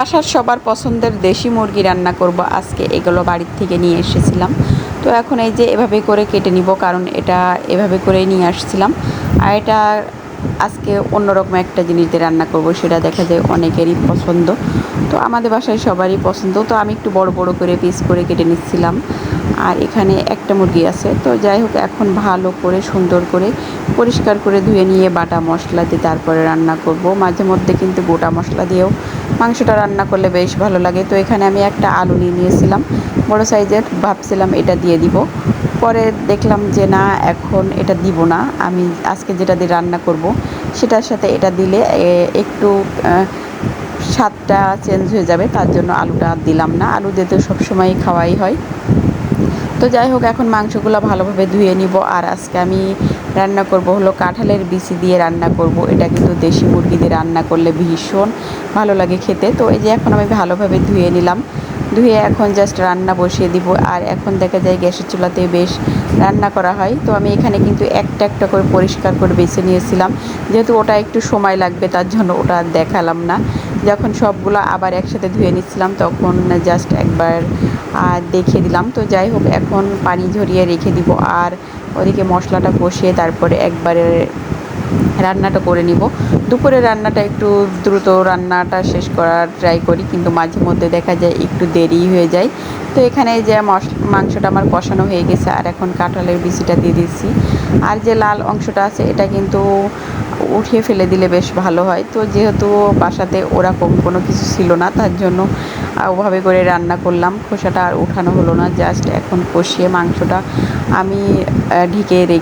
বাসার সবার পছন্দের দেশি মুরগি রান্না করব। আজকে এগুলো বাড়ির থেকে নিয়ে এসেছিলাম। তো এখন এই যে এভাবে করে কেটে নিব, কারণ এটা এভাবে করেই নিয়ে আসছিলাম। আর এটা আজকে অন্যরকম একটা জিনিস দিয়ে রান্না করব, সেটা দেখা যায় অনেকেরই পছন্দ। তো আমাদের বাসায় সবারই পছন্দ। তো আমি একটু বড় বড় করে পিস করে কেটে নিচ্ছিলাম। আর এখানে একটা মুরগি আছে। তো যাই হোক, এখন ভালো করে, সুন্দর করে, পরিষ্কার করে ধুয়ে নিয়ে বাটা মশলা দিয়ে তারপরে রান্না করব। মাঝে মধ্যে কিন্তু গোটা মশলা দিয়েও মাংসটা রান্না করলে বেশ ভালো লাগে। তো এখানে আমি একটা আলু নিয়ে নিয়েছিলাম। বড় সাইজের, ভাবছিলাম এটা দিয়ে দিব। পরে দেখলাম যে না, এখন এটা দিব না। আমি আজকে যেটা দিয়ে রান্না করব, সেটার সাথে এটা দিলে একটু স্বাদটা চেঞ্জ হয়ে যাবে। তার জন্য আলুটা দিলাম না। আলু দিয়ে তো সবসময়ই খাওয়াই হয়। তো যাই হোক, এখন মাংসগুলো ভালোভাবে ধুয়ে নিব। আর আজকে আমি রান্না করব হলো কাঁঠালের বিচি দিয়ে রান্না করব। এটা কিন্তু দেশি মুরগি দিয়ে রান্না করলে ভীষণ ভালো লাগে খেতে। তো এই যে এখন আমি ভালোভাবে ধুয়ে নিলাম। ধুয়ে এখন জাস্ট রান্না বসিয়ে দিব। আর এখন দেখা যায় গ্যাসের চুলাতে বেশ রান্না করা হয়। তো আমি এখানে কিন্তু একটা একটা করে পরিষ্কার করে বেছে নিয়েছিলাম। যেহেতু ওটা একটু সময় লাগবে, তার জন্য ওটা দেখালাম না। যখন সবগুলো আবার একসাথে ধুয়ে নিচ্ছিলাম, তখন জাস্ট একবার আর দেখিয়ে দিলাম। তো যাই হোক, এখন পানি ঝরিয়ে রেখে দিব আর ওদিকে মশলাটা কষিয়ে তারপরে একবারে রান্নাটা করে নিব। দুপুরে রান্নাটা একটু দ্রুত রান্নাটা শেষ করার ট্রাই করি, কিন্তু মাঝে মধ্যে দেখা যায় একটু দেরি হয়ে যায়। তো এখানে যে মাংসটা আমার কষানো হয়ে গেছে আর এখন কাঁঠালের বিচিটা দিয়ে দিচ্ছি। আর যে লাল অংশটা আছে, এটা কিন্তু উঠিয়ে ফেলে দিলে বেশ ভালো হয়। তো যেহেতু বাসাতে ওরকম কোনো কিছু ছিল না, তার জন্য ওভাবে করে রান্না করলাম। খোসাটা আর উঠানো হলো না জাস্ট এখন কষিয়ে মাংসটা আমি ঢেকে রেখে